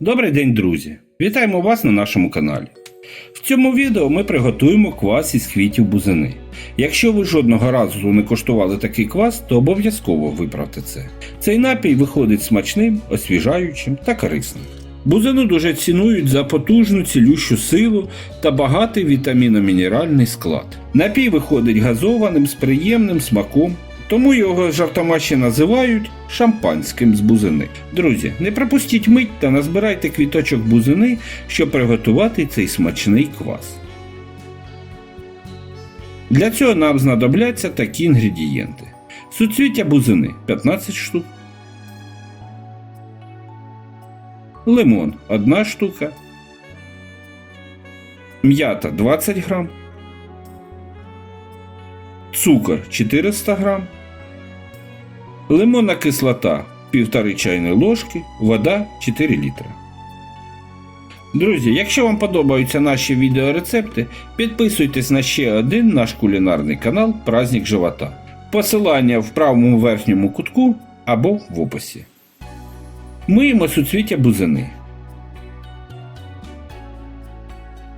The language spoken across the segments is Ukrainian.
Добрий день, друзі! Вітаємо вас на нашому каналі. В цьому відео ми приготуємо квас із квітів бузини. Якщо ви жодного разу не коштували такий квас, то обов'язково виправте це. Цей напій виходить смачним, освіжаючим та корисним. Бузину дуже цінують за потужну цілющу силу та багатий вітаміномінеральний склад. Напій виходить газованим з приємним смаком, тому його жартома ще називають шампанським з бузини. Друзі, не пропустіть мить та назбирайте квіточок бузини, щоб приготувати цей смачний квас. Для цього нам знадобляться такі інгредієнти: суцвіття бузини 15 штук, лимон 1 штука, м'ята 20 грам, цукор 400 грам, лимонна кислота 1,5 чайної ложки, вода 4 літра. Друзі, якщо вам подобаються наші відеорецепти, підписуйтесь на ще один наш кулінарний канал Праздник Живота. Посилання в правому верхньому кутку або в описі. Миємо суцвіття бузини.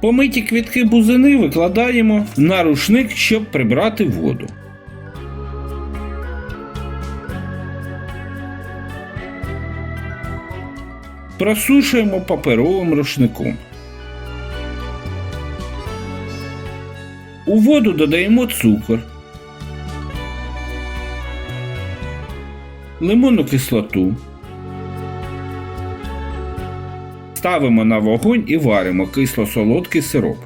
Помиті квітки бузини викладаємо на рушник, щоб прибрати воду. Просушуємо паперовим рушником. У воду додаємо цукор, лимонну кислоту. Ставимо на вогонь і варимо кисло-солодкий сироп.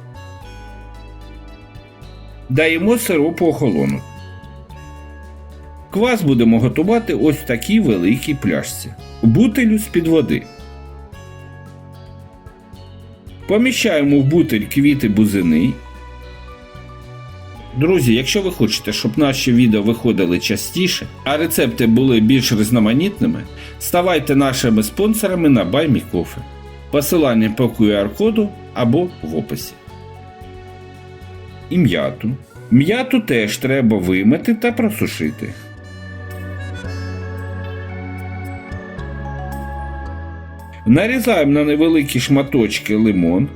Даємо сиропу охолонути. Квас будемо готувати ось в такій великій пляшці. Бутилю з-під води. Поміщаємо в бутиль квіти бузини. Друзі, якщо ви хочете, щоб наші відео виходили частіше, а рецепти були більш різноманітними, ставайте нашими спонсорами на BuyMeCoffee. Посилання по QR-коду або в описі. І м'яту. М'яту теж треба вимити та просушити. Нарізаємо на невеликі шматочки лимон.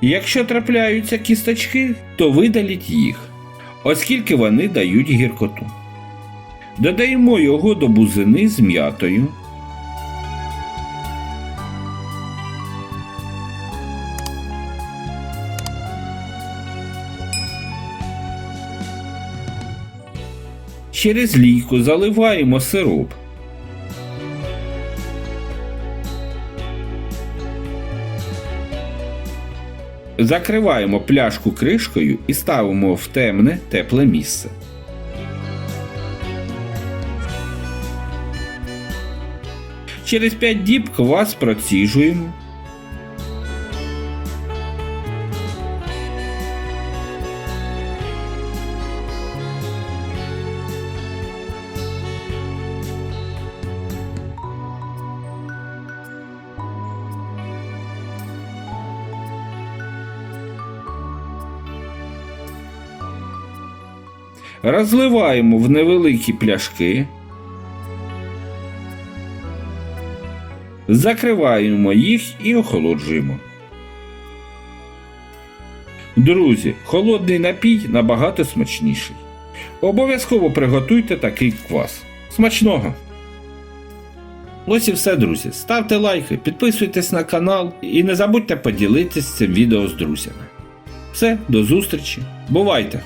Якщо трапляються кісточки, то видаліть їх, оскільки вони дають гіркоту. Додаємо його до бузини з м'ятою. Через лійку заливаємо сироп. Закриваємо пляшку кришкою і ставимо в темне тепле місце. Через 5 діб квас проціжуємо. Розливаємо в невеликі пляшки. Закриваємо їх і охолоджуємо. Друзі, холодний напій набагато смачніший. Обов'язково приготуйте такий квас. Смачного! Ось і все, друзі. Ставте лайки, підписуйтесь на канал і не забудьте поділитися цим відео з друзями. Все, до зустрічі. Бувайте!